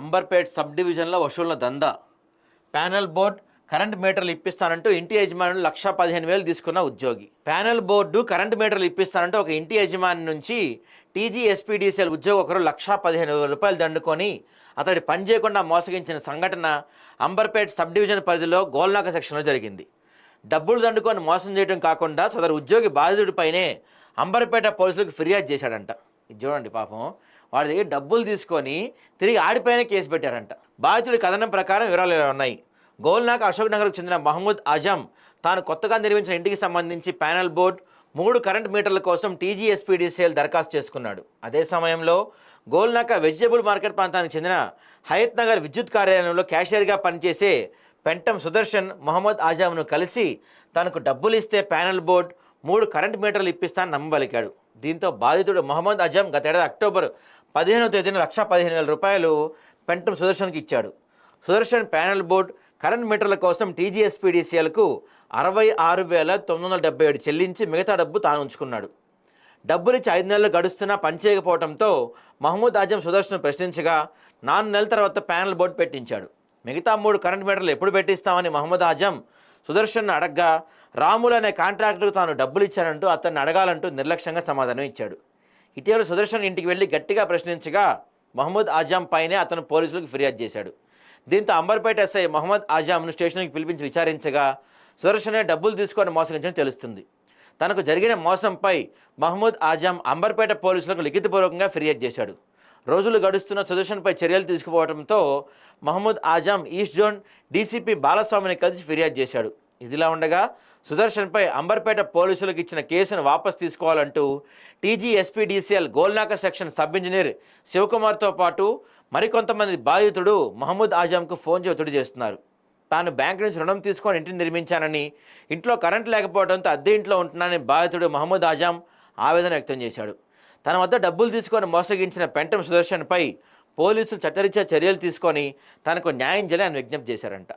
Amberpet sub డివిజన్లో వసూళ్ళ దందా. Panel board current మీటర్లు ఇప్పిస్తానంటూ ఇంటి యజమానులు లక్ష పదిహేను వేలు తీసుకున్న ఉద్యోగి. ప్యానెల్ బోర్డు కరెంట్ మీటర్లు ఇప్పిస్తానంటూ ఒక ఇంటి యజమాని నుంచి టీజీఎస్పీడీసీఎల్ ఉద్యోగి ఒకరు లక్షా పదిహేను వేల రూపాయలు దండుకొని అతడి పని చేయకుండా మోసగించిన సంఘటన అంబర్పేట్ సబ్ డివిజన్ పరిధిలో గోల్నాక సెక్షన్లో జరిగింది. డబ్బులు దండుకొని మోసం చేయడం కాకుండా సదరు ఉద్యోగి బాధితుడిపైనే అంబర్పేట పోలీసులకు ఫిర్యాదు చేశాడంట. ఇది చూడండి పాపం. వాడి దగ్గర డబ్బులు తీసుకొని తిరిగి ఆడిపైన కేసు పెట్టారంట. బాధితుడి కథనం ప్రకారం వివరాలు ఇలా ఉన్నాయి. గోల్నాక్ అశోక్ నగర్కు చెందిన మహమ్మద్ అజం తాను కొత్తగా నిర్మించిన ఇంటికి సంబంధించి ప్యానెల్ బోర్డ్ మూడు కరెంట్ మీటర్ల కోసం టీజీఎస్పీడీసీఎల్ దరఖాస్తు చేసుకున్నాడు. అదే సమయంలో గోల్నాక వెజిటబుల్ మార్కెట్ ప్రాంతానికి చెందిన హయత్ నగర్ విద్యుత్ కార్యాలయంలో క్యాషియర్గా పనిచేసే పెంటం సుదర్శన్ మహమ్మద్ ఆజామ్ను కలిసి తనకు డబ్బులు ఇస్తే ప్యానెల్ బోర్డ్ మూడు కరెంట్ మీటర్లు ఇప్పిస్తానని నమ్మబలికాడు. దీంతో బాధితుడు మహమ్మద్ అజమ్ గతేడాది అక్టోబర్ పదిహేనవ తేదీన లక్ష పదిహేను వేల రూపాయలు పెంటం సుదర్శన్కి ఇచ్చాడు. సుదర్శన్ ప్యానెల్ బోర్డ్ కరెంట్ మీటర్ల కోసం టీజీఎస్పీడీసీఎల్కు అరవై ఆరు వేల తొమ్మిది వందల డెబ్బై ఏడు చెల్లించి మిగతా డబ్బు తాను ఉంచుకున్నాడు. డబ్బులిచ్చి ఐదు నెలలు గడుస్తున్నా పనిచేయకపోవడంతో మహమ్మద్ ఆజం సుదర్శన్ ప్రశ్నించగా నాలుగు నెలల తర్వాత ప్యానెల్ బోర్డు పెట్టించాడు. మిగతా మూడు కరెంట్ మీటర్లు ఎప్పుడు పెట్టిస్తామని మహమ్మద్ ఆజం సుదర్శన్ అడగ్గా రాములు అనే కాంట్రాక్టర్కు తాను డబ్బులు ఇచ్చానంటూ అతన్ని అడగాలంటూ నిర్లక్ష్యంగా సమాధానం ఇచ్చాడు. ఇటీవల సుదర్శన్ ఇంటికి వెళ్ళి గట్టిగా ప్రశ్నించగా మహమ్మద్ ఆజాం పైనే అతను పోలీసులకు ఫిర్యాదు చేశాడు. దీంతో అంబర్పేట ఎస్ఐ మహమ్మద్ ఆజాంను స్టేషన్కి పిలిపించి విచారించగా సుదర్శనే డబ్బులు తీసుకొని మోసగించని తెలుస్తుంది. తనకు జరిగిన మోసంపై మహమ్మద్ ఆజాం అంబర్పేట పోలీసులకు లిఖితపూర్వకంగా ఫిర్యాదు చేశాడు. రోజులు గడుస్తున్న సుదర్శన్పై చర్యలు తీసుకుపోవడంతో Mohammed Azam east zone DCP బాలస్వామిని కలిసి ఫిర్యాదు చేశాడు. ఇదిలా ఉండగా సుదర్శన్పై అంబర్పేట పోలీసులకు ఇచ్చిన కేసును వాపస్ తీసుకోవాలంటూ TGSPDCL Golnaka section sub engineer శివకుమార్తో పాటు మరికొంతమంది బాధితుడు మహమ్మద్ ఆజాంకు ఫోన్ చేసి ఒత్తిడి చేస్తున్నారు. తాను బ్యాంక్ నుంచి రుణం తీసుకొని ఇంటిని నిర్మించానని ఇంట్లో కరెంట్ లేకపోవడంతో అద్దె ఇంట్లో ఉంటున్నానని బాధితుడు మహమ్మద్ ఆజాం ఆవేదన వ్యక్తం చేశాడు. తన వద్ద డబ్బులు తీసుకొని మోసగించిన పెంటం సుదర్శన్పై పోలీసులు చట్టరీత్యా చర్యలు తీసుకొని తనకు న్యాయం చేయాలని ఆయన విజ్ఞప్తి చేశారంట.